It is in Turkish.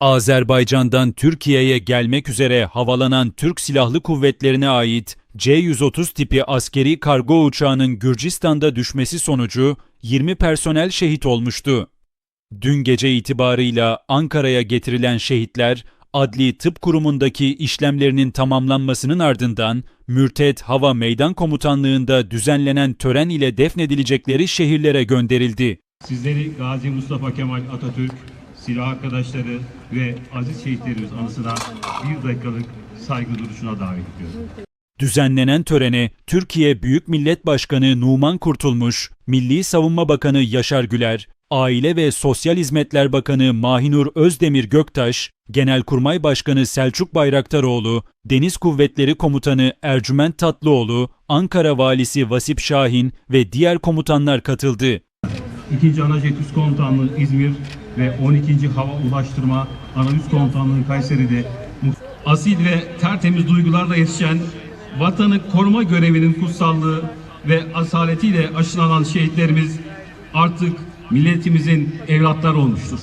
Azerbaycan'dan Türkiye'ye gelmek üzere havalanan Türk Silahlı Kuvvetlerine ait C-130 tipi askeri kargo uçağının Gürcistan'da düşmesi sonucu 20 personel şehit olmuştu. Dün gece itibarıyla Ankara'ya getirilen şehitler, Adli Tıp Kurumu'ndaki işlemlerinin tamamlanmasının ardından Mürtet Hava Meydan Komutanlığı'nda düzenlenen tören ile defnedilecekleri şehirlere gönderildi. Sizleri Gazi Mustafa Kemal Atatürk, silah arkadaşları ve aziz şehitlerimiz anısına bir dakikalık saygı duruşuna davet ediyorum. Düzenlenen törene Türkiye Büyük Millet Başkanı Numan Kurtulmuş, Milli Savunma Bakanı Yaşar Güler, Aile ve Sosyal Hizmetler Bakanı Mahinur Özdemir Göktaş, Genelkurmay Başkanı Selçuk Bayraktaroğlu, Deniz Kuvvetleri Komutanı Ercüment Tatlıoğlu, Ankara Valisi Vasip Şahin ve diğer komutanlar katıldı. 2. Anajet Üst Komutanlığı İzmir ve 12. Hava Ulaştırma Ana Üst Komutanlığı Kayseri'de asil ve tertemiz duygularla yetişen vatanı koruma görevinin kutsallığı ve asaletiyle aşılanan şehitlerimiz artık milletimizin evlatları olmuştur.